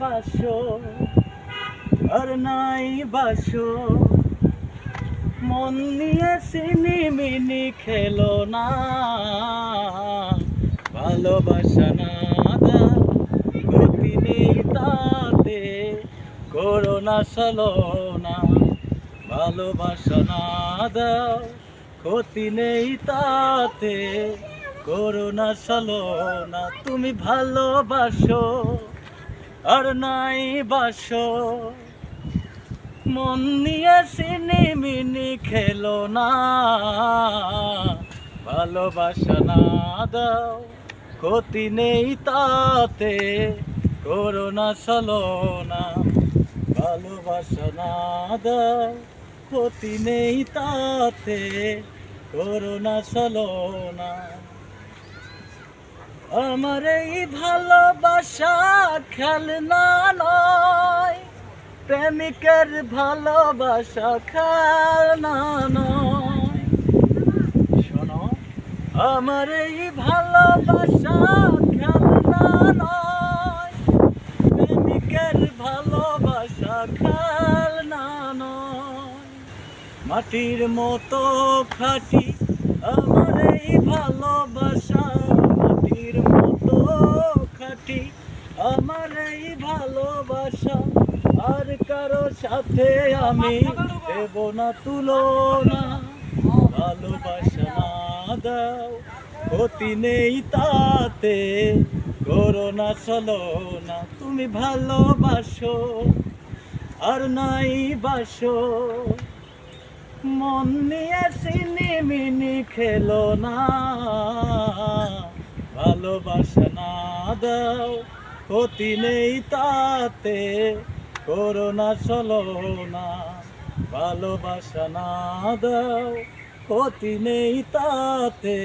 বাসো আর নাই বাসো মন নিয়ে সিনি মিনি খেলো না। ভালোবাসা না গতি নেই তাতে। করোনা চলো না। ভালোবাসা না দাও ক্ষতি নেই তাতে। করোনা চলো না। তুমি ভালোবাসো। আর নাই বাসো মন নিয়ে সিনি মিনি খেলো না। ভালোবাসা না দাও, ক্ষতি নেই তাতে, করোনা চলো না। ভালোবাসা না দাও, ক্ষতি নেই তাতে, করোনা চলো না। আমার এই ভালোবাসা খেলনা নয়। প্রেমিকের ভালোবাসা খেলনা নয়। শোনো, আমার এই ভালোবাসা খেলনা নয়। প্রেমিকের ভালোবাসা খেলনা নয়। মাটির মতো খাটি আমার এই ভালোবাসা মাটির মতো খাটি আমার এই ভালোবাসা আর কারও সাথে আমি দেব না তুলনা, ভালোবাসা না দাও, ক্ষতি নেই তাতে করোনা চলো না, তুমি ভালোবাসো আর নাই বাসো। মন নিয়ে সিনি মিনি খেলো না, ভালোবাসা না দাও, ক্ষতি নেই তাতে করোনা চলো না, ভালোবাসা না দাও, ক্ষতি নেই তাতে,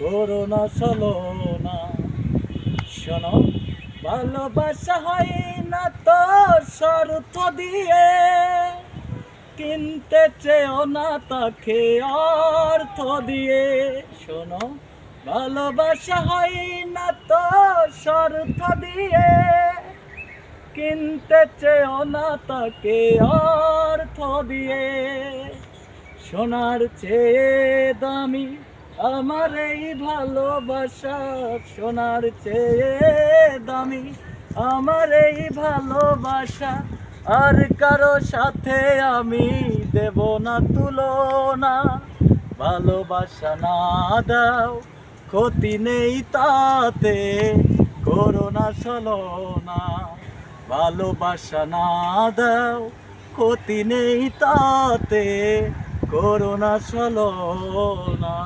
করোনা চলো না। শোনো, ভালোবাসা হয় না তো শর্ত দিয়ে, কিনতে চেয়েও না তাকে অর্থ দিয়ে। শোনো, ভালোবাসা হয় না তো শর্ত দিয়ে। কিনতে চেয়েও না তাকে অর্থ দিয়ে। সোনার চেয়ে দামি আমার এই ভালোবাসা, সোনার চেয়ে দামি আমার এই ভালোবাসা। আর কারও সাথে আমি দেব না তুলনা, ভালোবাসা না দাও, ক্ষতি নেই তাতে, করোনা চলো না ভালোবাসা না দাও ক্ষতি নেই তাতে করোনা চলো না।